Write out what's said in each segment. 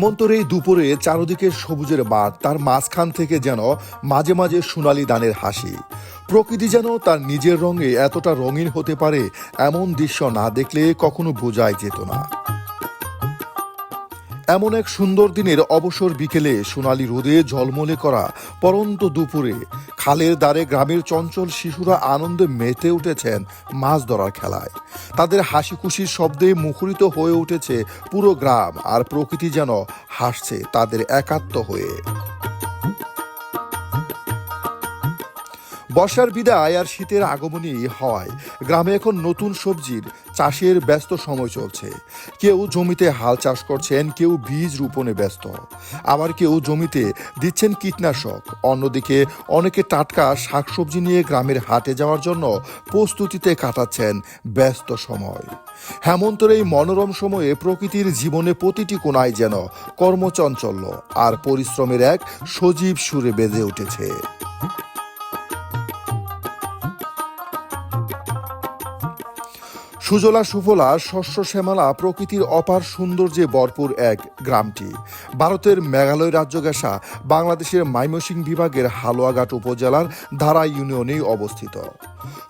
হেমন্তর এই দুপুরে চারদিকে সবুজের মাঠ তার মাঝখান থেকে যেন মাঝে মাঝে সোনালি দানের হাসি। প্রকৃতি যেন তার নিজের রঙে এতটা রঙিন হতে পারে, এমন দৃশ্য না দেখলে কখনো বোঝাই যেত না। এমন এক সুন্দর দিনের অবসর বিকেলে সোনালি রোদে ঝলমলে করা পরন্ত দুপুরে খালের দ্বারে গ্রামের চঞ্চল শিশুরা আনন্দে মেতে উঠেছেন মাছ ধরার খেলায়। তাদের হাসি খুশির শব্দে মুখরিত হয়ে উঠেছে পুরো গ্রাম আর প্রকৃতি যেন হাসছে তাদের একাত্ম হয়ে। বর্ষার বিদায় আর শীতের আগমনী হওয়ায় গ্রামে এখন নতুন সবজির চাষের ব্যস্ত সময় চলছে। কেউ জমিতে হাল চাষ করছেন, কেউ বীজ রোপণে ব্যস্ত। আবার কেউ জমিতে দিচ্ছেন কীটনাশক। অন্যদিকে অনেকে টাটকা শাকসবজি নিয়ে গ্রামের হাটে যাওয়ার জন্য প্রস্তুতিতে কাটাচ্ছেন ব্যস্ত সময়। হেমন্তের এই মনোরম সময়ে প্রকৃতির জীবনে প্রতিটি কোনায় যেন কর্মচঞ্চল্য আর পরিশ্রমের এক সজীব সুরে বেজে উঠেছে। সুজলা সুফলা, শস্য শ্যামলা প্রকৃতির অপার সৌন্দর্যে ভরপুর এক গ্রামটি। ভারতের মেঘালয় রাজ্য ঘেঁষা বাংলাদেশের মাইমসিং বিভাগের হালুয়াঘাট উপজেলার ধারা ইউনিয়নে অবস্থিত।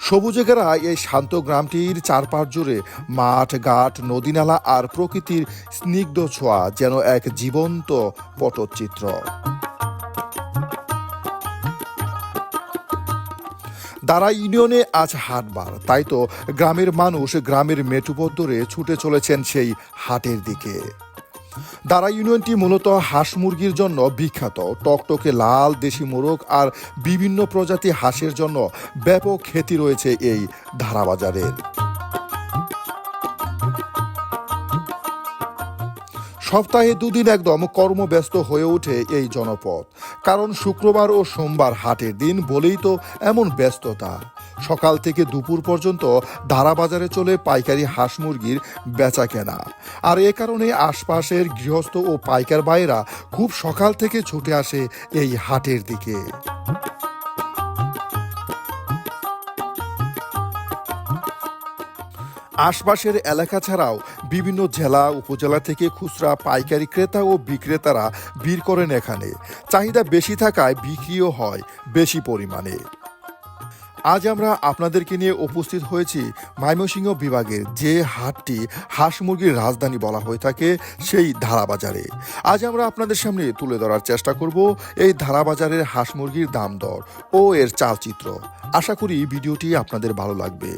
সবুজে এই শান্ত গ্রামটির চারপাশ জুড়ে মাঠ, ঘাট, নদীনালা আর প্রকৃতির স্নিগ্ধ ছোঁয়া যেন এক জীবন্ত পটচিত্র। দারা ইউনিয়নে আজ হাটবার। তাই তো গ্রামের মানুষ গ্রামের মেটুপথ ছুটে চলেছেন সেই হাটের দিকে। দারা ইউনিয়নটি মূলত হাঁস মুরগির জন্য বিখ্যাত। টকটকে লাল, দেশি মোরগ আর বিভিন্ন প্রজাতি হাঁসের জন্য ব্যাপক খ্যাতি রয়েছে এই ধারাবাজারের। সপ্তাহে দুদিন একদম কর্মব্যস্ত হয়ে ওঠে এই জনপদ। কারণ শুক্রবার ও সোমবার হাটের দিন বলেই তো এমন ব্যস্ততা। সকাল থেকে দুপুর পর্যন্ত ধারা বাজারে চলে পাইকারি হাঁস মুরগির বেচা কেনা আর এ কারণে আশপাশের গৃহস্থ ও পাইকার ভাইয়েরা খুব সকাল থেকে ছুটে আসে এই হাটের দিকে। আশপাশের এলাকা ছাড়াও বিভিন্ন জেলা, উপজেলা থেকে খুচরা পাইকারি ক্রেতা ও বিক্রেতারা ভিড় করেন এখানে। চাহিদা বেশি থাকায় বিক্রিও হয় বেশি পরিমাণে। আজ আমরা আপনাদেরকে নিয়ে উপস্থিত হয়েছি ময়মনসিংহ বিভাগের যে হাটটি হাঁস মুরগির রাজধানী বলা হয়ে থাকে সেই ধারাবাজারে। আজ আমরা আপনাদের সামনে তুলে ধরার চেষ্টা করব এই ধারাবাজারের হাঁস মুরগির দাম দর ও এর চালচিত্র। আশা করি ভিডিওটি আপনাদের ভালো লাগবে।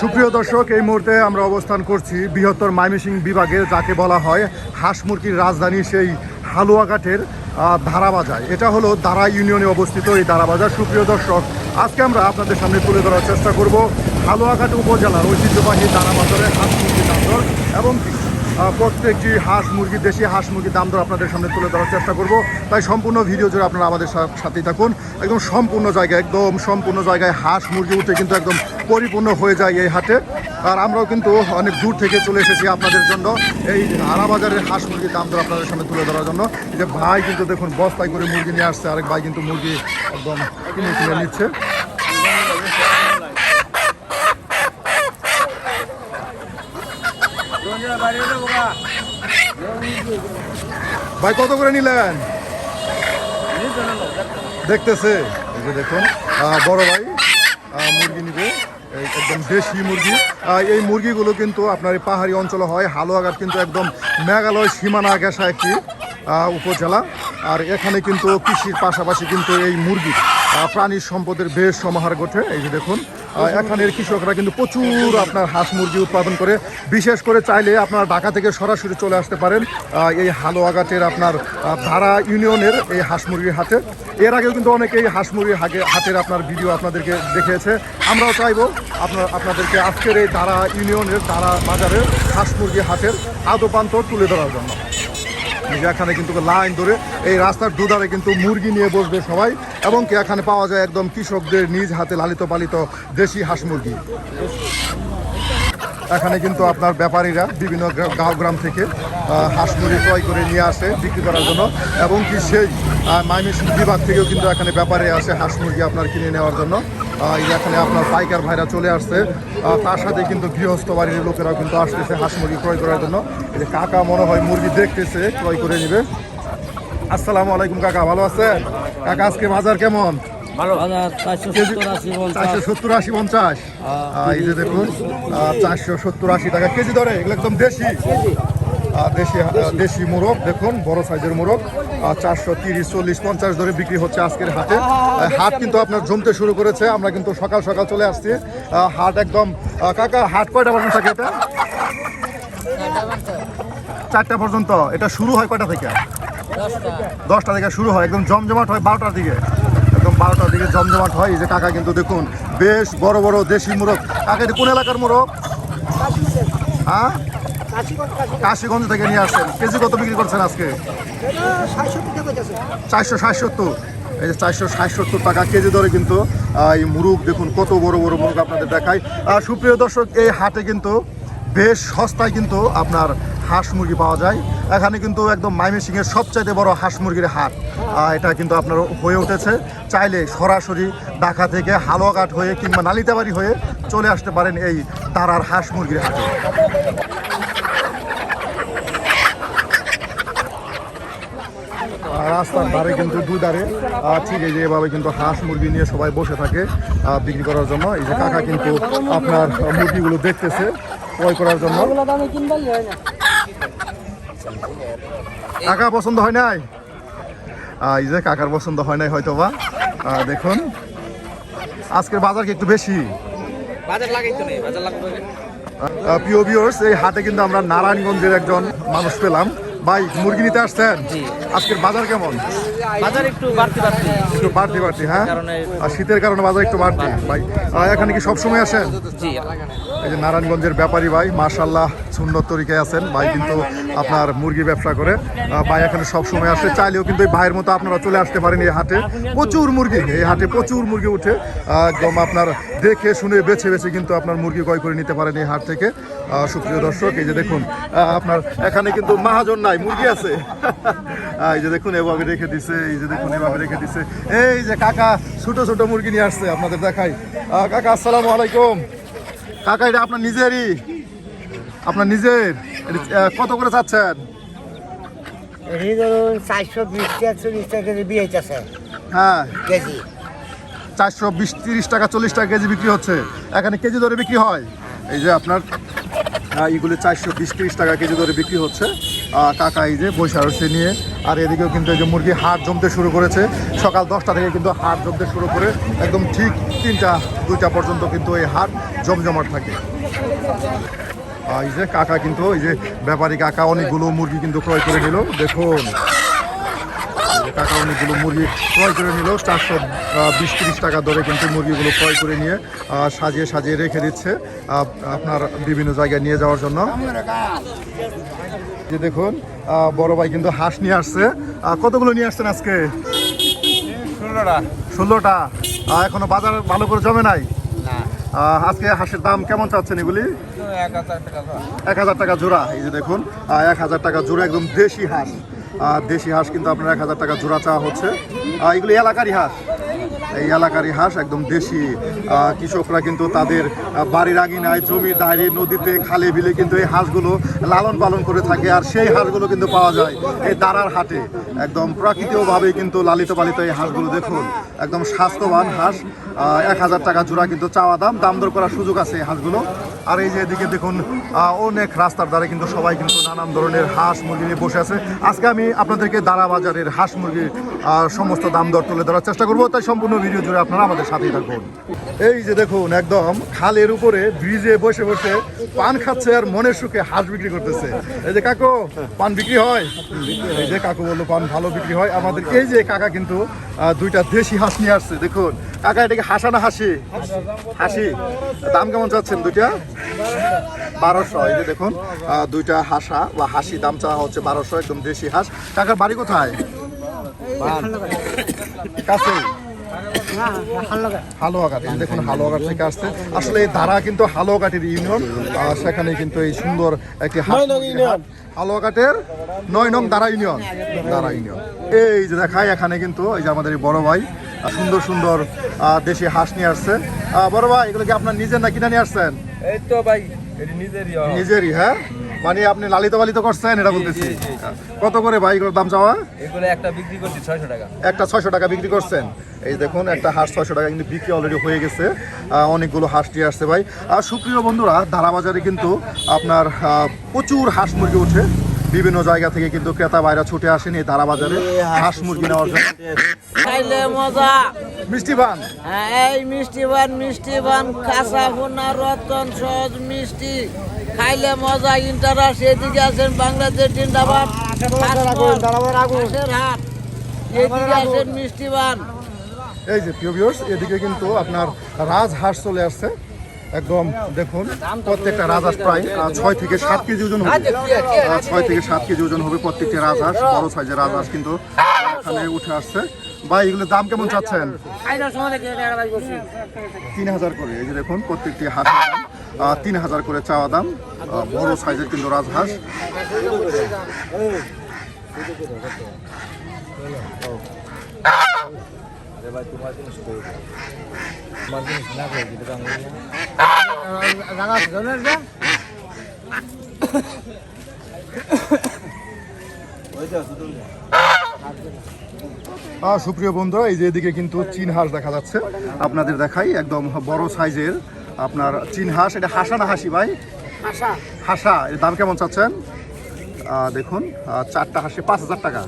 সুপ্রিয় দর্শক, এই মুহূর্তে আমরা অবস্থান করছি বৃহত্তর মাইমিসিং বিভাগে, যাকে বলা হয় হাঁস মুরগির রাজধানী সেই হালুয়াঘাটের ধারাবাজার। এটা হলো দারা ইউনিয়নে অবস্থিত এই ধারাবাজার। সুপ্রিয় দর্শক, আজকে আমরা আপনাদের সামনে তুলে ধরার চেষ্টা করব হালুয়াঘাট উপজেলার ঐতিহ্যবাহী দারাবাজারের হাঁস মুরগির এবং প্রত্যেকটি হাঁস মুরগি, দেশি হাঁস মুরগির দাম দর আপনাদের সামনে তুলে ধরার চেষ্টা করব। তাই সম্পূর্ণ ভিডিও জুড়ে আপনারা আমাদের সাথেই থাকুন। একদম সম্পূর্ণ জায়গায়, একদম সম্পূর্ণ জায়গায় হাঁস মুরগি উঠে কিন্তু একদম পরিপূর্ণ হয়ে যায় এই হাটে। আর আমরাও কিন্তু অনেক দূর থেকে চলে এসেছি আপনাদের জন্য এই হারাবাজারের হাঁস মুরগির দাম দর আপনাদের সামনে তুলে ধরার জন্য। যে ভাই কিন্তু দেখুন বস্তায় করে মুরগি নিয়ে আসছে, আরেক ভাই কিন্তু মুরগি একদম কিনে কিনে নিচ্ছে। ভাই কত করে নিলেন? দেখতেছে। এই যে দেখুন বড় ভাই মুরগি নিবে। একদম দেশি মুরগি। এই মুরগিগুলো কিন্তু আপনার এই পাহাড়ি অঞ্চলে হয়। হালুয়াঘাট কিন্তু একদম মেঘালয় সীমানা ঘেঁষা একটি উপজেলা। আর এখানে কিন্তু কৃষির পাশাপাশি কিন্তু এই মুরগি আহ, প্রাণীর সম্পদের বেশ সমাহার ঘটে। এই যে দেখুন এখানের কৃষকরা কিন্তু প্রচুর আপনার হাঁস মুরগি উৎপাদন করে। বিশেষ করে চাইলে আপনার ঢাকা থেকে সরাসরি চলে আসতে পারেন এই হালুয়াঘাটের আপনার ধারা ইউনিয়নের এই হাঁস মুরগির হাটে। এর আগেও কিন্তু অনেকেই হাঁস মুরগির হাটে হাটের আপনার ভিডিও আপনাদেরকে দেখিয়েছে। আমরাও চাইব আপনার, আপনাদেরকে আজকের এই ধারা ইউনিয়নের ধারা বাজারের হাঁস মুরগি হাটের আদপান্ত তুলে ধরার জন্য। এখানে কিন্তু লাইন ধরে এই রাস্তার দুধারে কিন্তু মুরগি নিয়ে বসবে সবাই এবং কি এখানে পাওয়া যায় একদম কৃষকদের নিজ হাতে লালিত পালিত দেশি হাঁস মুরগি। এখানে কিন্তু আপনার ব্যাপারীরা বিভিন্ন গাঁও গ্রাম থেকে হাঁস মুরগি ক্রয় করে নিয়ে আসে বিক্রি করার জন্য এবং কি সেই মাইমিস বিভাগ থেকেও কিন্তু এখানে ব্যাপারে আসে হাঁস মুরগি আপনার কিনে নেওয়ার জন্য। এখানে আপনার পাইকার ভাইরা চলে আসছে। তার সাথে কিন্তু গৃহস্থ বাড়ির লোকেরাও কিন্তু আসতেছে হাঁস মুরগি ক্রয় করার জন্য। এই যে কাকা মনে হয় মুরগি দেখতেছে ক্রয় করে নিবে। আসসালামু আলাইকুম কাকা ভালো আছেন? কাকা আজকে বাজার কেমন? চারশো সত্তর আশি পঞ্চাশ। আহ, এই যে দেখুন চারশো সত্তর আশি টাকা। কেজি ধরে এগুলো একদম দেশি। দেশি দেশি মোরগ, দেখুন, বড় সাইজের মোরগ চারশো তিরিশ, চল্লিশ, পঞ্চাশ ধরে বিক্রি হচ্ছে আজকের হাটে। হাট কিন্তু আপনার জমতে শুরু করেছে, আমরা কিন্তু সকাল সকাল চলে আসছি। হাট একদম কাকা, হাট কয়টা পর্যন্ত থাকে এটা? চারটা পর্যন্ত, এটা শুরু হয় কয়টা থেকে? দশটা থেকে শুরু হয়, একদম জমজমাট হয় বারোটার দিকে। একদম বারোটার দিকে জমজমাট হয়। এই যে কাকা কিন্তু দেখুন, বেশ বড় বড় দেশি মোরগ। কাকা, এটা কোন এলাকার মোরগ? হ্যাঁ? কাশিগঞ্জ থেকে নিয়ে আসছেন। কেজি কত বিক্রি করছেন আজকে? চারশো ষাট এই যে চারশো ষাট টাকা কেজি দরে কিন্তু এই মুরগ দেখুন কত বড় বড় মুরগ আপনাদের দেখায় আর সুপ্রিয় দর্শক, এই হাটে কিন্তু বেশ সস্তায় কিন্তু আপনার হাঁস মুরগি পাওয়া যায়। এখানে কিন্তু একদম ময়মনসিংহের সবচাইতে বড় হাঁস মুরগির হাট। এটা কিন্তু আপনার হয়ে উঠেছে। চাইলে সরাসরি ঢাকা থেকে হালুয়াঘাট হয়ে কিংবা নালিতাবাড়ি হয়ে চলে আসতে পারেন এই তারার হাঁস মুরগির হাটে। রাস্তার ধারে কিন্তু দুই ধারে ঠিক এই যে এভাবে কিন্তু হাঁস মুরগি নিয়ে সবাই বসে থাকে বিক্রি করার জন্য। এই যে কাকা কিন্তু আপনার মুরগিগুলো দেখতেছে ক্রয় করার জন্য। কাকা পছন্দ হয় নাই? এই যে কাকার পছন্দ হয় নাই হয়তো বা দেখুন। আজকের বাজার কি একটু বেশি? বাজার লাগাইতো নেই বাজার লাগবে প্রিয় ভিউয়ার্স এই হাটে কিন্তু আমরা নারায়ণগঞ্জের একজন মানুষ পেলাম। ভাই মুরগি নিতে আসছেন? আজকের বাজার কেমন? বাজার একটু বাড়তি বাড়তি। একটু বাড়তি বাড়তি হ্যাঁ? আর শীতের কারণে বাজার একটু বাড়তি। ভাই এখানে কি সবসময় আসেন? জি। এই যে নারায়ণগঞ্জের ব্যাপারী ভাই মার্শাল্লাহ সুন্দর তরিকায় আছেন। ভাই কিন্তু আপনার মুরগি ব্যবসা করে। ভাই এখানে সবসময় আসে। চাইলেও কিন্তু এই ভাইয়ের মতো আপনারা চলে আসতে পারেন এই হাটে। প্রচুর মুরগি, এই হাটে প্রচুর মুরগি উঠে একদম আপনার দেখে, শুনে, বেছে বেছে কিন্তু আপনার মুরগি ক্রয় করে নিতে পারেন এই হাট থেকে। সুপ্রিয় দর্শক, এই যে দেখুন আপনার এখানে কিন্তু মাহাজন নাই, মুরগি আছে। এই যে দেখুন, এভাবে রেখে দিছে, এই যে দেখুন, এভাবে রেখে দিছে। এই যে কাকা, ছোট ছোট মুরগি নিয়ে আসছে আপনাদের দেখাই। কাকা, আসসালামু আলাইকুম। কাকা এটা আপনার নিজেরই। আপনার নিজের। কত করে চাচ্ছেন? ধরুন চারশো বিশ টাকা কেজি বিয়ে হ্যাঁ। কেজি। চারশো বিশ তিরিশ টাকা চল্লিশ টাকা কেজি বিক্রি হচ্ছে। এখানে কেজি দরে বিক্রি হয়? এই যে আপনার এইগুলি এগুলো চারশো বিশ তিরিশ টাকা কেজি দরে বিক্রি হচ্ছে। কাকা এই যে বৈশাখ রয়েছে নিয়ে। আর এদিকেও কিন্তু এই যে মুরগি হাট জমতে শুরু করেছে। সকাল দশটা থেকে কিন্তু হাট জমতে শুরু করে একদম ঠিক তিনটা, দুইটা পর্যন্ত কিন্তু এই হাট জমজমাট থাকে। এই যে কাকা কিন্তু, এই যে ব্যাপারী কাকা, অনেকগুলো মুরগি কিন্তু ক্রয় করে নিল। দেখুন। কাকা অনেকগুলো মুরগি ক্রয় করে নিল। চারশো বিশ তিরিশ টাকা দরে কিন্তু মুরগিগুলো ক্রয় করে নিয়ে সাজিয়ে সাজিয়ে রেখে দিচ্ছে আপনার বিভিন্ন জায়গায় নিয়ে যাওয়ার জন্য। যে দেখুন বড় ভাই কিন্তু হাঁস নিয়ে আসছে। কতগুলো নিয়ে আসছেন আজকে? ষোলোটা। ষোলোটা। এখনও বাজার ভালো করে জমে নাই? আজকে হাঁসের দাম কেমন চাচ্ছেন এগুলি? এক হাজার টাকা। টাকা জোড়া। এই যে দেখুন এক হাজার টাকা জোড়া একদম দেশি হাঁস। দেশি হাঁস কিন্তু আপনার এক হাজার টাকা জোড়া চাওয়া হচ্ছে। এগুলি এলাকারই হাঁস। এই এলাকারই হাঁস, একদম দেশি। কৃষকরা কিন্তু তাদের বাড়ির আঙিনায়, জমির ধারে নদীতে খালে বিলে কিন্তু এই হাঁসগুলো লালন পালন করে থাকে আর সেই হাঁসগুলো কিন্তু পাওয়া যায় এই দাঁড়ার হাটে। একদম প্রাকৃতিকভাবে কিন্তু লালিত পালিত এই হাঁসগুলো দেখুন। একদম স্বাস্থ্যবান হাঁস। এক হাজার টাকা জোড়া কিন্তু চাওয়া দাম। দাম দর করার সুযোগ আছে এই হাঁসগুলো। আর এই যে এদিকে দেখুন অনেক রাস্তার ধারে কিন্তু সবাই কিন্তু নানান ধরনের হাঁস মুরগি নিয়ে বসে আছে। আজকে আমি আপনাদেরকে দারা বাজারের হাঁস মুরগির সমস্ত দাম দর তুলে ধরার চেষ্টা করব। তাই সম্পূর্ণ ভিডিও জুড়ে আপনারা আমাদের সাথেই থাকুন। এই যে দেখুন, একদম খালের উপরে ব্রিজে বসে বসে পান খাচ্ছে আর মনের সুখে হাঁস বিক্রি করতেছে। এই যে কাকু, পান বিক্রি হয়? এই যে কাকু বলল, পান ভালো বিক্রি হয়। আমাদের এই যে কাকা কিন্তু দুইটা দেশি হাঁস নিয়ে আসছে। দেখুন, কাকা, এটাকে হাসা? না হাসি? হাসি দাম কেমন চাচ্ছেন দুইটা? বারোশো এই যে দেখুন দুইটা হাসা বা হাসি দাম চাওয়া হচ্ছে বারোশো একদম দেশি হাঁস। কাকার বাড়ি কোথায়? কাছে হালুয়াঘাট দেখুন হালুয়াঘাট থেকে আসছে। আসলে এই ধারা কিন্তু হালুয়াঘাটের ইউনিয়ন সেখানে কিন্তু এই সুন্দর একটি। হালুয়াঘাটের নয় নং ইউনিয়ন। এই যে দেখায় এখানে কিন্তু এই যে আমাদের এই বড় ভাই সুন্দর সুন্দর দেশি হাঁস নিয়ে আসছে। বড় ভাই এগুলো কি আপনার নিজের না কিনা নিয়ে আসছেন? এই তো ভাই নিজেরই হ্যাঁ? মানে আপনি লালিত পালিত করছেন এটা বলতেছি। কত করে ভাই এগুলোর দাম চাওয়া? এগুলো একটা বিক্রি করছি ছয়শো টাকা। একটা ছয়শো টাকা বিক্রি করছেন। এই দেখুন একটা হাঁস ছয়শো টাকা কিন্তু বিক্রি অলরেডি হয়ে গেছে। অনেকগুলো হাঁস নিয়ে আসছে ভাই। আর সুপ্রিয় বন্ধুরা ধারাবাজারে কিন্তু আপনার প্রচুর হাঁস মুরগি উঠে বিভিন্ন জায়গা থেকে কিন্তু ক্রেতা বাইরা ছুটে আসেন এই ধারাবাজারে হাঁস মুরগি নেওয়ার জন্য। খাইলে মজা। মিষ্টি পান? হ্যাঁ, এই মিষ্টি বান মিষ্টি বান কাঁচা ভুনা রতন সহজ মিষ্টি। খাইলে মজা ইন্টারাস এদিকে আছেন বাংলাদেশ জিন্দাবাদ। হাট এদিকে আছেন মিষ্টি বান এই যে প্রিয় ভিউয়ার্স এদিকে কিন্তু আপনার রাজ হাঁস চলে আসছে। একদম দেখুন প্রত্যেকটা রাজহাঁস প্রায় ছয় থেকে সাত কেজি ওজন হবে। ছয় থেকে সাত কেজি ওজন হবে প্রত্যেকটা রাজহাঁস বড় সাইজের রাজহাঁস কিন্তু এখানে উঠে আসছে। ভাই এগুলোর দাম কেমন চাচ্ছেন? তিন হাজার করে এই যে দেখুন প্রত্যেকটি হাঁসের দাম। তিন হাজার করে চাওয়া দাম। বড় সাইজের কিন্তু রাজহাঁস। আহ, সুপ্রিয় বন্ধুরা এই যে এদিকে কিন্তু চীন হাঁস দেখা যাচ্ছে। আপনাদের দেখাই একদম বড় সাইজের আপনার চীন হাঁস। এটা হাসা না হাসি ভাই? হাসা। হাসা। এর দাম কেমন চাচ্ছেন? দেখুন চারটা হাঁসে পাঁচ হাজার টাকা।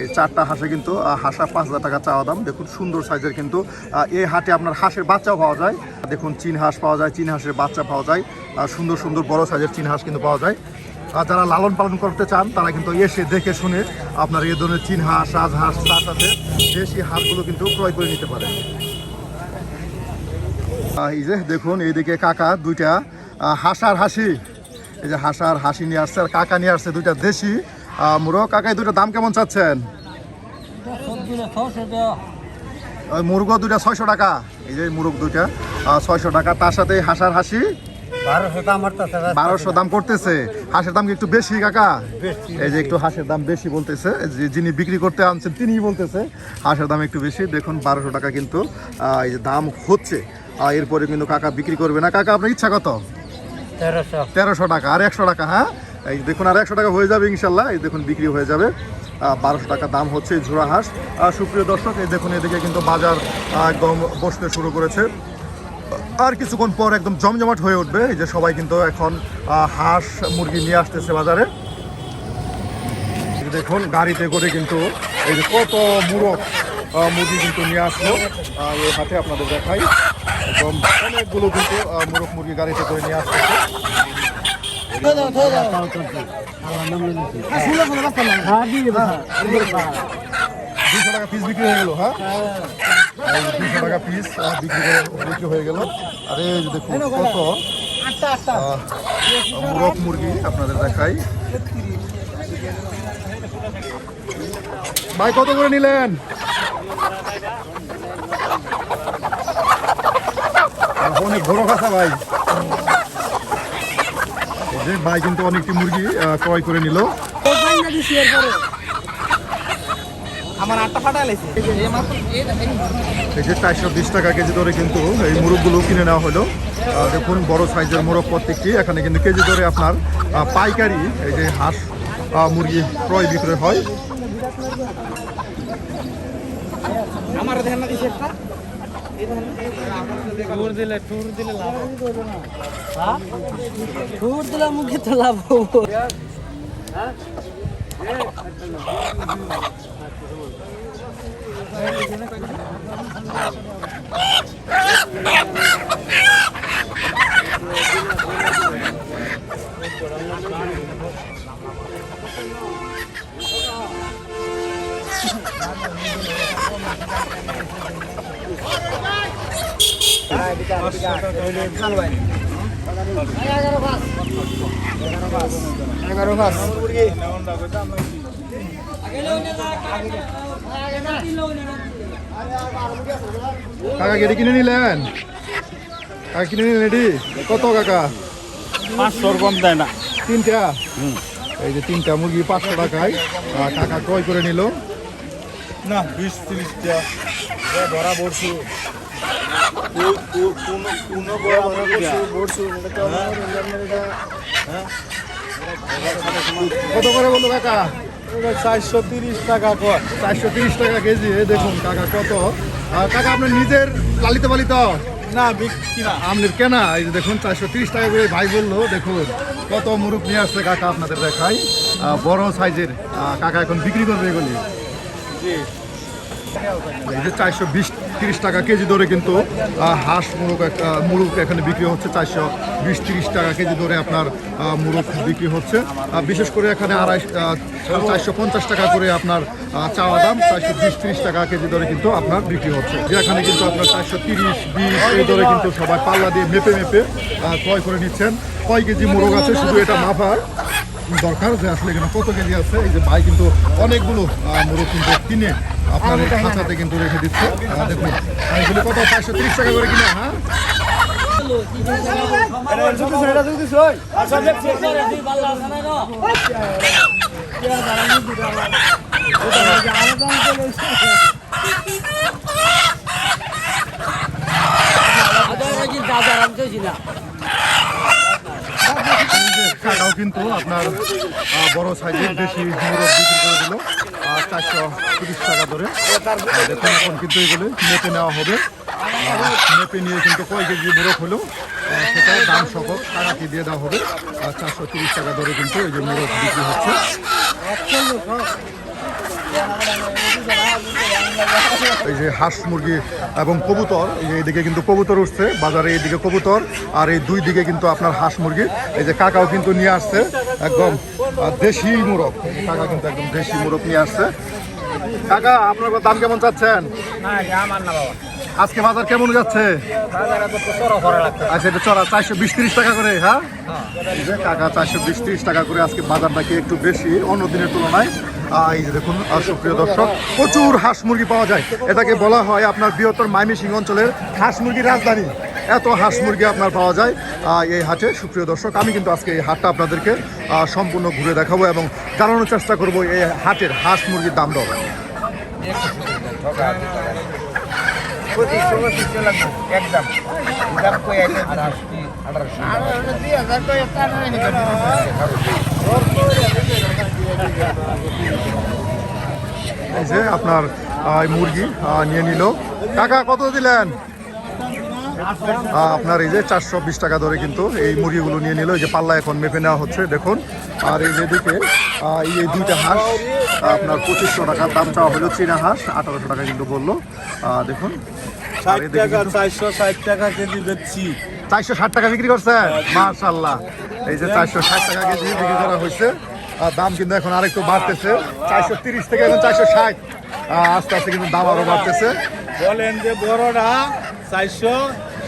এই চারটা হাঁসে কিন্তু হাঁসা পাঁচ হাজার টাকা চাওয়া দাম। দেখুন সুন্দর সাইজের কিন্তু এই হাটে আপনার হাঁসের বাচ্চাও পাওয়া যায়। দেখুন চীন হাঁস পাওয়া যায় চীন হাঁসের বাচ্চা পাওয়া যায়। সুন্দর সুন্দর বড় সাইজের চীন হাঁস কিন্তু পাওয়া যায়। আর যারা লালন পালন করতে চান তারা কিন্তু এসে দেখে শুনে আপনার এই ধরনের চীন হাঁস রাজহাঁস তার সাথে দেশি হাঁসগুলো কিন্তু ক্রয় করে নিতে আহ, এই যে দেখুন এইদিকে কাকা দুইটা আহ, হাঁস আর হাসি। এই যে হাঁস আর হাসি নিয়ে আসছে, আর কাকা নিয়ে আসছে দুইটা দেশি। মুরগ, কাকা দুইটা দাম কেমন চাচ্ছেন? ওই মুরগ দুইটা ছয়শো টাকা। এই যে মুরগ দুইটা ছয়শো টাকা। তার সাথে এই হাঁস বারোশো দাম করতেছে। হাঁসের দাম একটু বেশি, কাকা? এই যে একটু হাঁসের দাম বেশি বলতেছে। যিনি বিক্রি করতে আনছেন, তিনিই বলতেছে, হাঁসের দাম একটু বেশি। দেখুন, বারোশো টাকা কিন্তু এই যে দাম হচ্ছে। এরপরে কিন্তু কাকা বিক্রি করবে না। কাকা, আপনার ইচ্ছা কত? তেরোশো। টাকা, আর একশো টাকা হ্যাঁ? এই দেখুন, আর একশো টাকা হয়ে যাবে ইনশাল্লাহ। এই দেখুন, বিক্রি হয়ে যাবে। বারোশো টাকা দাম হচ্ছে ঝোড়া হাঁস। সুপ্রিয় দর্শক, এই দেখুন, এদিকে কিন্তু বাজার একদম বসতে শুরু করেছে। আর কিছুক্ষণ পর একদম জমজমাট হয়ে উঠবে। এই যে সবাই কিন্তু এখন হাঁস, মুরগি নিয়ে আসতেছে বাজারে। দেখুন, গাড়িতে করে কিন্তু এই যে কত মুরগ মুরগি কিন্তু নিয়ে আসলো। এই হাতে আপনাদের দেখাই। একদম অনেকগুলো কিন্তু মুরগ মুরগি গাড়িতে করে নিয়ে আসতেছে দুশো টাকা পিস বিক্রি হয়ে গেল হ্যাঁ? দুশো টাকা পিস বিক্রি করে বিক্রি হয়ে গেল। আরে দেখুন কত মুরগ মুরগি আপনাদের দেখাই। ভাই, কত করে নিলেন? অনেক বড় কথা ভাই। যে ভাই কিন্তু অনেকটি মুরগি ক্রয় করে নিল। আমার আটটা ফাটা এই যে চারশো বিশ টাকা কেজি দরে কিন্তু এই মুরগগুলো কিনে নেওয়া হলো। দেখুন বড় সাইজের মোরগ প্রত্যেকটি। এখানে কিন্তু কেজি দরে আপনার পাইকারি এই যে হাঁস মুরগি ক্রয় বিক্রয় হয়। আমার ধ্যান না দিছে একটা ফুট দিলে মুখে তো লাভ হব কাকা গেড়ি কিনে নিলেন? কাকা কিনে নিলেন এটি? কত কাকা? পাঁচশোর কম দেয় না। তিনটা? এই যে তিনটা মুরগি পাঁচশো টাকায় কাকা ক্রয় করে নিল। না বিশ তিরিশটা। কত করে বলল কাকা? চারশো তিরিশ টাকা কর। চারশো তিরিশ টাকা কেজি দেখুন কাকা কত। কাকা আপনার নিজের লালিত পালিত না না। কেনা? এই যে দেখুন চারশো তিরিশ টাকা করে ভাই বলল দেখুন কত মুরুখ নিয়ে আসছে কাকা আপনাদের দেখাই। বড় সাইজের কাকা এখন বিক্রি করবে এগুলি। এই যে চারশো বিশ, তিরিশ টাকা কেজি ধরে কিন্তু হাঁস, মুরগ একটা, মুরগ এখানে বিক্রি হচ্ছে চারশো বিশ, তিরিশ টাকা কেজি ধরে আপনার মুরগ বিক্রি হচ্ছে। বিশেষ করে এখানে আড়াই চারশো পঞ্চাশ টাকা করে আপনার চাওয়া দাম, চারশো বিশ, তিরিশ টাকা কেজি ধরে কিন্তু আপনার বিক্রি হচ্ছে। যে এখানে কিন্তু আপনার চারশো তিরিশ, বিশ, এই ধরে কিন্তু সবাই পাল্লা দিয়ে মেপে মেপে ক্রয় করে নিচ্ছেন। কয় কেজি মোরগ আছে? শুধু এটা মাফার দরকার যে আসলে এখানে কত কেজি আছে এই যে ভাই কিন্তু অনেকগুলো মোরগ কিন্তু কিনে আপনার এই খাঁচাতে কিন্তু রেখে দিচ্ছে দেখুন এগুলো কত চারশো তিরিশ টাকা করে কিনা হ্যাঁ কাকাও কিন্তু আপনার বড় সাইজের বেশি মুরগ বিক্রি করে দিল চারশো তিরিশ টাকা ধরে। দেখুন এখন কিন্তু এগুলো মেপে নেওয়া হবে। মেপে নিয়ে কিন্তু কয় কেজি মুরগ হলো সেটা দাম সহ টাকাকে দিয়ে দেওয়া হবে, আর চারশো তিরিশ টাকা ধরে কিন্তু এই যে মুরগ বিক্রি হচ্ছে। এই যে হাঁস মুরগি এবং কবুতর এই যে এইদিকে কিন্তু কবুতর উঠছে বাজারে এইদিকে কবুতর আর এই দুই দিকে কিন্তু আপনার হাঁস মুরগি। এই যে কাকাও কিন্তু নিয়ে আসছে একদম দেশি মুরগ। কাকা কিন্তু একদম দেশি মুরগ নিয়ে আসছে। কাকা আপনার দাম কেমন চাচ্ছেন? আজকে বাজার কেমন যাচ্ছে? আচ্ছা এটা চড়া চারশো বিশ তিরিশ টাকা করে হ্যাঁ? কাকা চারশো বিশ তিরিশ টাকা করে আজকে বাজার নাকি একটু বেশি অন্য দিনের তুলনায়? এই যে দেখুন, আর সুপ্রিয় দর্শক, প্রচুর হাঁস মুরগি পাওয়া যায়। এটাকে বলা হয় আপনার বৃহত্তর মাইমিসিং অঞ্চলের হাঁস মুরগির রাজধানী। এত হাঁস মুরগি আপনার পাওয়া যায় এই হাটে। সুপ্রিয় দর্শক, আমি কিন্তু আজকে এই হাটটা আপনাদেরকে সম্পূর্ণ ঘুরে দেখাবো এবং জানানোর চেষ্টা করব এই হাটের হাঁস মুরগির দাম দর। একদম। এই যে আপনার মুরগি নিয়ে নিল। টাকা কত দিলেন? আপনার এই যে চারশো বিশ টাকা ধরে কিন্তু এই মুরগিগুলো নিয়ে নিল। এই যে পাল্লা এখন মেপে নেওয়া হচ্ছে দেখুন। আর এই যেদিকে আহ, এই দুইটা হাঁস আপনার পঁচিশশো টাকার দাম চাওয়া হলো চীনা হাঁস আঠারোশো টাকা কিন্তু বলল। দেখুন। ষাট টাকা চারশো ষাট টাকা কেজি বেচছি। চারশো ষাট টাকা বিক্রি করছেন মার্শাল্লাহ এই যে চারশো ষাট টাকা কেজি বিক্রি করা হয়েছে। আর দাম কিন্তু এখন আরেকটু বাড়তেছে। চারশো তিরিশ থেকে এখন চারশো ষাট। আস্তে আস্তে কিন্তু দাম আরও বাড়তেছে। বলেন যে বড়টা চারশো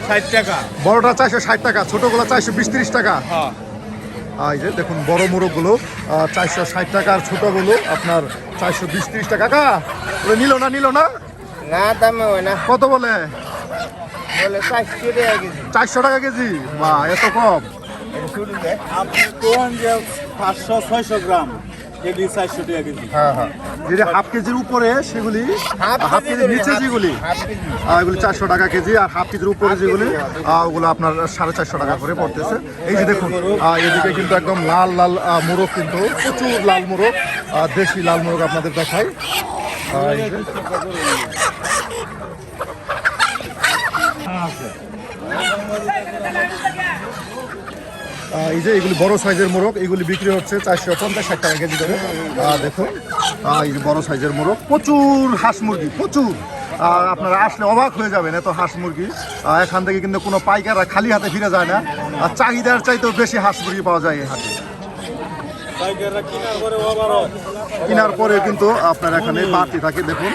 ষাট টাকা। বড়টা চারশো ষাট টাকা ছোটগুলো চারশো বিশ তিরিশ টাকা। হ্যাঁ। এই যে দেখুন বড় মোরগগুলো চারশো ষাট টাকা আর ছোটগুলো আপনার চারশো বিশ তিরিশ টাকা। কা ওরা নিল না নিল না? না দামে হয় না। কত বলে? বলে চারশো টাকা কেজি। চারশো টাকা কেজি? বা এত কম। আপনি কোন যে পাঁচশো ছয়শো গ্রাম কেজি চারশো টাকা কেজি? হ্যাঁ হ্যাঁ। যেটা হাফ কেজির উপরে সেগুলি হাফ কেজির নিচে যেগুলি এগুলি চারশো টাকা কেজি আর হাফ কেজির উপরে যেগুলি ওগুলো আপনার সাড়ে চারশো টাকা করে পড়তেছে। এই যে দেখুন এদিকে কিন্তু একদম লাল লাল মোরগ কিন্তু প্রচুর লাল মোরগ দেশি লাল মোরগ আপনাদের দেখাই। এই যে। এগুলি বড় সাইজের মোরগ এগুলি বিক্রি হচ্ছে চারশো পঞ্চাশ ষাট টাকা কেজি করে। দেখুন এই যে বড় সাইজের মোরগ। প্রচুর হাঁস মুরগি প্রচুর। আর আপনারা আসলে অবাক হয়ে যাবেন এত হাঁস মুরগি। এখান থেকে কিন্তু কোনো পাইকাররা খালি হাতে ফিরে যায় না। আর চাহিদার চাইতেও বেশি হাঁস মুরগি পাওয়া যায় এই হাটে। পাইকাররা কেনার পরে কিন্তু আপনার এখানে বাড়তি থাকে। দেখুন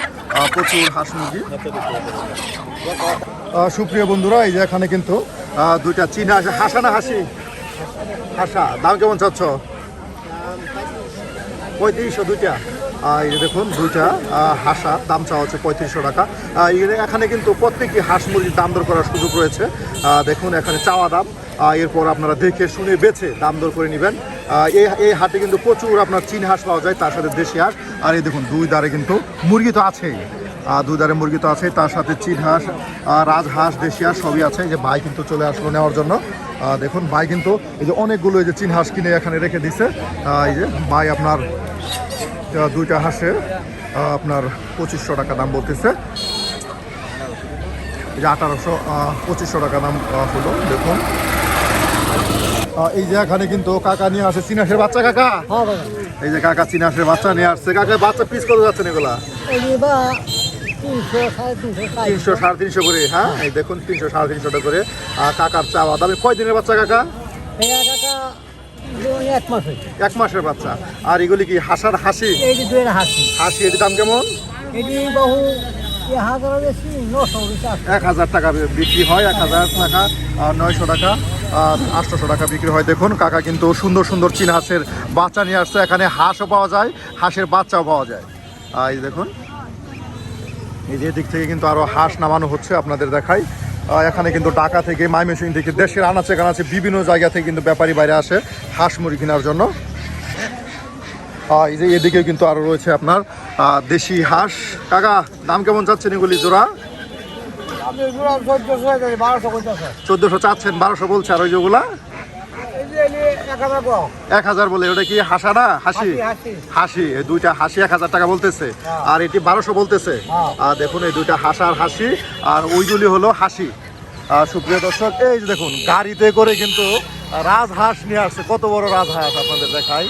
প্রচুর হাঁস মুরগি। সুপ্রিয় বন্ধুরা, এই যে এখানে কিন্তু দুইটা চীনা হাঁস না হাসি। হাসা, দাম কেমন চাচ্ছ? পঁয়ত্রিশশো দুইটা। এই দেখুন, দুইটা হাঁসা, দাম চাওয়া হচ্ছে পঁয়ত্রিশশো টাকা। এখানে কিন্তু প্রত্যেকটি হাঁস মুরগির দাম দর করার সুযোগ রয়েছে। দেখুন, এখানে চাওয়া দাম। এরপর আপনারা দেখে শুনে বেছে দাম দর করে নেবেন। এই এই হাটে কিন্তু প্রচুর আপনার চীন হাঁস পাওয়া যায়, তার সাথে দেশি হাঁস। আর এই দেখুন, দুই দাঁড়ে কিন্তু মুরগি তো আছেই। দুধারে মুরগি তো আছে তার সাথে চিট হাঁস রাজহাঁস দেশি হাঁস সবই আছে। যে ভাই কিন্তু চলে আসলো নেওয়ার জন্য। দেখুন ভাই কিন্তু এই যে অনেকগুলো এই যে চিন হাঁস কিনে এখানে রেখে দিছে। এই যে ভাই আপনার দুইটা হাঁসে আপনার পঁচিশশো টাকা দাম বলতেছে। এই যে আঠারোশো পঁচিশশো টাকা দাম হলো দেখুন। এই যে এখানে কিন্তু কাকা নিয়ে আসে চিনাসের বাচ্চা কাকা? হ্যাঁ এই যে কাকা চিনাসের বাচ্চা নিয়ে আসছে। কাকা বাচ্চা পিস করে যাচ্ছেন এগুলা? তিনশো সাড়ে তিনশো করে হ্যাঁ? এই দেখুন তিনশো সাড়ে তিনশো টাকা করে। আহ, কাকার চাওয়া দামে কয় বাচ্চা কাকা? এক মাস এক মাসের বাচ্চা। আর এগুলি কি হাসার হাসি? হাসি এটির দাম কেমন? এক হাজার টাকা বিক্রি হয় এক হাজার টাকা আর নয়শো টাকা আর আটশোশো টাকা বিক্রি হয়। দেখুন কাকা কিন্তু সুন্দর সুন্দর চীন হাঁসের বাচ্চা নিয়ে আসছে। এখানে হাঁসও পাওয়া যায় হাঁসের বাচ্চাও পাওয়া যায়। আর এই দেখুন এই যে দিক থেকে কিন্তু আরও হাঁস নামানো হচ্ছে আপনাদের দেখাই। এখানে কিন্তু ঢাকা থেকে মাইমেসিং থেকে দেশের আনাচে কানাচে বিভিন্ন জায়গা থেকে কিন্তু ব্যাপারী বাইরে আসে হাঁস মুরগি কেনার জন্য। এই যে এদিকে কিন্তু আরও রয়েছে আপনার দেশি হাঁস। কাকা দাম কেমন যাচ্ছেন এগুলি জোড়া? চোদ্দশো চাচ্ছেন বারোশো বলছে আর ওই যেগুলা এক হাজার বলে। ওটা কি হাসা? না হাসি। হাসি, এই দুইটা হাসি এক হাজার টাকা বলতেছে। আর এটি বারোশো বলতেছে। হ্যাঁ। আর দেখুন এই দুইটা হাসা আর হাসি আর ওইগুলি হলো হাসি। আর সুপ্রিয় দর্শক এই যে দেখুন গাড়িতে করে কিন্তু রাজহাঁস নিয়ে আসছে। কত বড় রাজহাঁস আপনাদের দেখাই।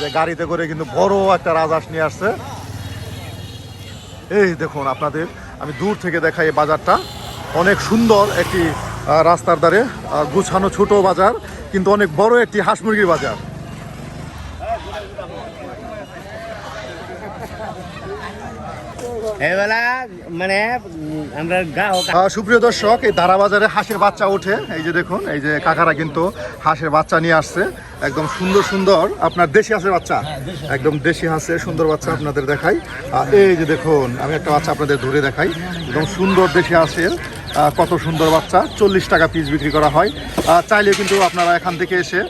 যে গাড়িতে করে কিন্তু বড় একটা রাজহাঁস নিয়ে আসছে। এই দেখুন আপনাদের আমি দূর থেকে দেখাই এই বাজারটা। অনেক সুন্দর একটি রাস্তার ধারে গুছানো ছোট বাজার। কিন্তু অনেক বড় একটি হাঁস মুরগির বাজার। মানে আমরা সুপ্রিয় দর্শক এই দারা বাজারে হাঁসের বাচ্চা ওঠে। এই যে দেখুন এই যে কাকারা কিন্তু হাঁসের বাচ্চা নিয়ে আসছে। একদম সুন্দর সুন্দর আপনার দেশি হাঁসের বাচ্চা। একদম দেশি হাঁসের সুন্দর বাচ্চা আপনাদের দেখাই। এই যে দেখুন আমি একটা বাচ্চা আপনাদের ধরে দেখাই। একদম সুন্দর দেশি হাঁসের কত সুন্দর বাচ্চা। চল্লিশ টাকা পিস বিক্রি করা হয়। চাইলে কিন্তু আপনারা এখান থেকে এসে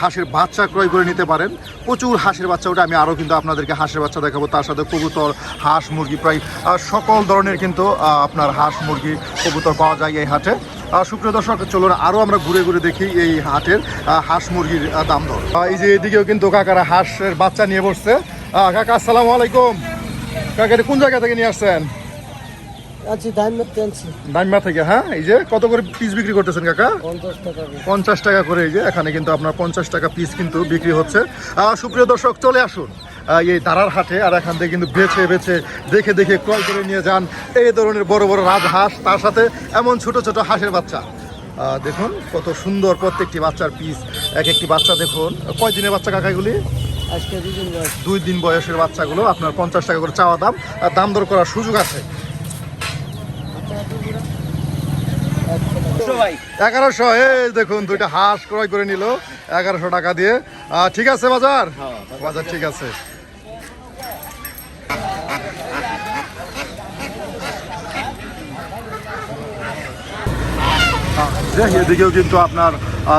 হাঁসের বাচ্চা ক্রয় করে নিতে পারেন। প্রচুর হাঁসের বাচ্চা, ওটা আমি আরও কিন্তু আপনাদেরকে হাঁসের বাচ্চা দেখাবো। তার সাথে কবুতর, হাঁস, মুরগি প্রায় সকল ধরনের কিন্তু আপনার হাঁস, মুরগি, কবুতর পাওয়া যায় এই হাটে। সুপ্রিয় দর্শক, চলুন আরও আমরা ঘুরে ঘুরে দেখি এই হাটের হাঁস, মুরগির দাম দর। এই যে এদিকেও কিন্তু কাকারা হাঁসের বাচ্চা নিয়ে বসছে। কাকা, আসসালামু আলাইকুম। কাকা কোন জায়গা থেকে নিয়ে আসছেন? দাইমা থেকে হ্যাঁ এই যে কত করে পিস বিক্রি করতেছেন কাকা? পঞ্চাশ টাকা করে। এই যে এখানে কিন্তু আপনার পঞ্চাশ টাকা পিস কিন্তু বিক্রি হচ্ছে। সুপ্রিয় দর্শক চলে আসুন। এই হাটে আর এখান থেকে কিন্তু বেছে বেছে দেখে দেখে ক্রয় করে নিয়ে যান এই ধরনের বড় বড় রাজহাঁস তার সাথে এমন ছোট ছোট হাঁসের বাচ্চা। দেখুন কত সুন্দর প্রত্যেকটি বাচ্চার পিস এক একটি বাচ্চা দেখুন। কয় দিনের বাচ্চা কাকাগুলি আজকে দুই দিন বয়সের বাচ্চাগুলো আপনার পঞ্চাশ টাকা করে চাওয়া দাম। আর দাম দর করার সুযোগ আছে। এগারোশো এই দেখুন দুইটা হাঁস ক্রয় করে নিল এগারোশো টাকা দিয়ে। ঠিক আছে বাজার? বাজার ঠিক আছে। এদিকেও কিন্তু আপনার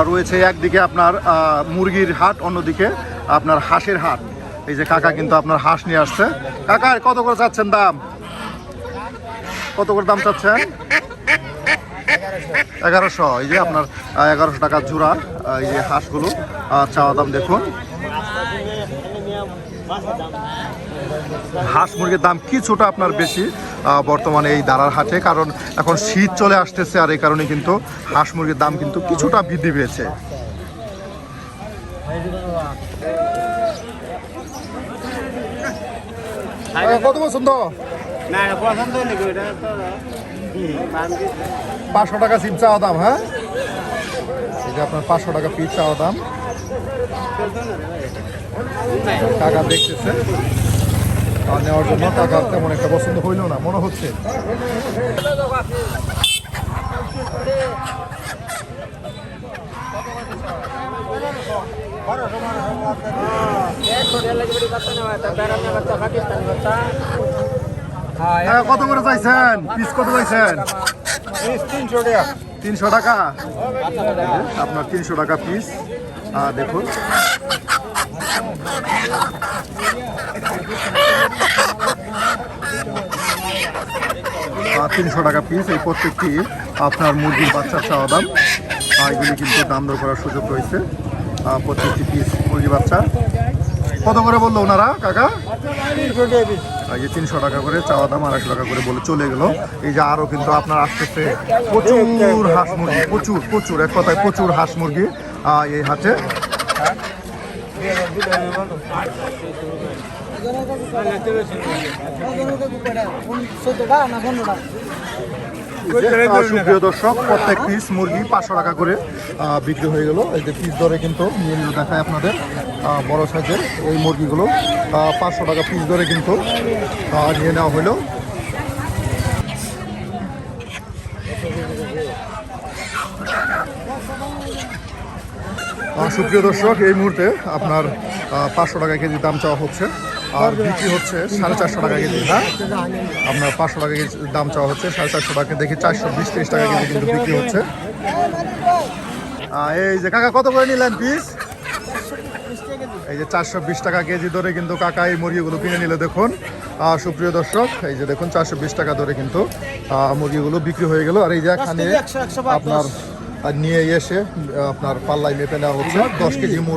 রয়েছে একদিকে আপনার আহ, মুরগির হাট অন্যদিকে আপনার হাঁসের হাট। এই যে কাকা কিন্তু আপনার হাঁস নিয়ে আসছে। কাকা কত করে চাচ্ছেন দাম? কত করে দাম চাচ্ছেন? এগারোশো, এই যে আপনার এগারোশো টাকা জোড়া এই যে হাঁসগুলো। চাওয়া দাম দেখুন। হাঁস মুরগির দাম কিছুটা আপনার বেশি বর্তমানে এই দাঁড়ার হাটে, কারণ এখন শীত চলে আসতেছে, আর এই কারণে কিন্তু হাঁস মুরগির দাম কিন্তু কিছুটা বৃদ্ধি পেয়েছে। কত পছন্দ না, পছন্দ পাঁচশো টাকা সিম চাওয়া দাম হ্যাঁ? এই যে আপনার পাঁচশো টাকা পিস চাওয়া দাম। টাকা দেখতেছে। আর নেওয়ার জন্য টাকা তেমন একটা পছন্দ হইল না, মনে হচ্ছে। কত করে চাইছেন? পিস কত চাইছেন? তিনশো টাকা। তিনশো টাকা আপনার তিনশো টাকা পিস। দেখুন। তিনশো টাকা পিস এই প্রত্যেকটি আপনার মুরগির বাচ্চার চাওয়া দাম। আর এগুলি কিন্তু দাম দর করার সুযোগ রয়েছে। প্রত্যেকটি পিস মুরগি বাচ্চা। কত করে বলল ওনারা কাকা? এই যে তিনশো টাকা করে, চাওয়া দাম আড়াইশো টাকা করে বলে চলে গেল। এই যে আরও কিন্তু আপনার আসতেছে। প্রচুর হাঁস মুরগি, প্রচুর প্রচুর, এক কথায় প্রচুর হাঁস মুরগি এই হাটে। সুপ্রিয় দর্শক প্রত্যেক পিস মুরগি পাঁচশো টাকা করে বিক্রি হয়ে গেল। এই যে পিস দরে কিন্তু নিয়ে দেখায় আপনাদের বড় সাইজের এই মুরগিগুলো পাঁচশো টাকা পিস দরে কিন্তু নিয়ে নেওয়া হলো। সুপ্রিয় দর্শক এই মুহূর্তে আপনার পাঁচশো টাকা কেজি দাম চাওয়া হচ্ছে। আর বিক্রি হচ্ছে সাড়ে চারশো টাকা কেজি। হ্যাঁ আপনার পাঁচশো টাকা কেজি দাম চাওয়া হচ্ছে সাড়ে চারশো টাকা দেখি চারশো বিশ ত্রিশ টাকা কেজি কিন্তু বিক্রি হচ্ছে। এই যে কাকা কত করে নিলেন পিস? এই যে চারশো বিশ টাকা কেজি ধরে কিন্তু কাকা এই মুরগিগুলো কিনে নিলে দেখুন। সুপ্রিয় দর্শক এই যে দেখুন চারশো বিশ টাকা ধরে কিন্তু মুরগিগুলো বিক্রি হয়ে গেল। আর এই যে এখানে আপনার নিয়ে এসে আপনার পাল্লায় মেপে নেওয়া হচ্ছে দশ কেজি আহ,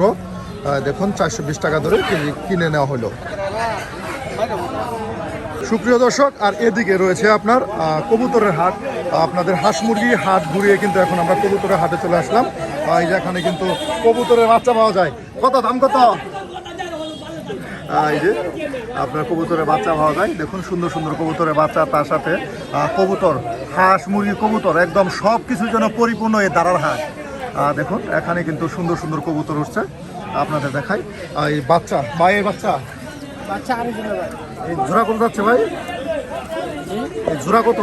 দেখুন, চারশো বিশ টাকা ধরে কিনে নেওয়া হলো। সুপ্রিয় দর্শক, আর এদিকে রয়েছে আপনার কবুতরের হাট। আপনাদের হাঁস মুরগি হাট ঘুরিয়ে কিন্তু এখন আমরা কবুতরের হাটে চলে আসলাম। এই যে এখানে কিন্তু কবুতরের বাচ্চা পাওয়া যায়। কত দাম, কত? এই যে আপনার কবুতরের বাচ্চা পাওয়া যায়। দেখুন, সুন্দর সুন্দর কবুতরের বাচ্চা, তার সাথে কবুতর, হাঁস, মুরগি, কবুতর, একদম সব কিছুর জন্য পরিপূর্ণ এই দাঁড়ার হাট। দেখুন, এখানে কিন্তু সুন্দর সুন্দর কবুতর উঠছে। আপনাদের দেখাই। এই বাচ্চা মায়ের বাচ্চা? এই জোড়া কত যাচ্ছে ভাই? এই জোড়া কত?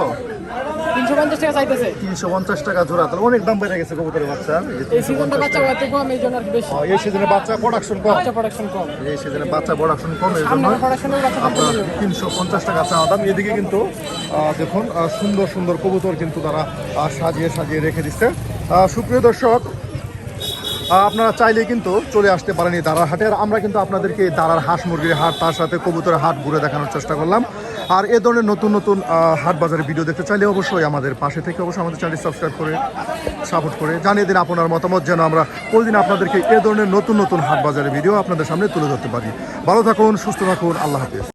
তিনশো পঞ্চাশ টাকা চাইতেছে। তিনশো পঞ্চাশ টাকা জোড়া। তাহলে অনেক দাম বেড়ে গেছে কবুতরের বাচ্চা। এই বাচ্চা হয়তো কম এই জন্য বেশি। এই সিজনে বাচ্চা প্রোডাকশন কম। বাচ্চা প্রোডাকশন কম। এই সিজনে বাচ্চা প্রোডাকশন কম এই জন্য আপনার তিনশো পঞ্চাশ টাকা চাওয়া দাম। এদিকে কিন্তু দেখুন সুন্দর সুন্দর কবুতর কিন্তু তারা সাজিয়ে সাজিয়ে রেখে দিচ্ছে। সুপ্রিয় দর্শক আপনারা চাইলে কিন্তু চলে আসতে পারেন এই দাঁড়ার হাটে। আর আমরা কিন্তু আপনাদেরকে দাঁড়ার হাঁস মুরগির হাট, তার সাথে কবুতরের হাট ঘুরে দেখানোর চেষ্টা করলাম। আর এ ধরনের নতুন নতুন হাট বাজারের ভিডিও দেখতে চাইলে অবশ্যই আমাদের পাশে থেকে অবশ্যই আমাদের চ্যানেল সাবস্ক্রাইব করে সাপোর্ট করে জানিয়ে দিন আপনার মতামত যেন আমরা প্রতিদিন আপনাদেরকে এ ধরনের নতুন নতুন হাট বাজারের ভিডিও আপনাদের সামনে তুলে ধরতে পারি। ভালো থাকুন, সুস্থ থাকুন, আল্লাহ হাফিজ।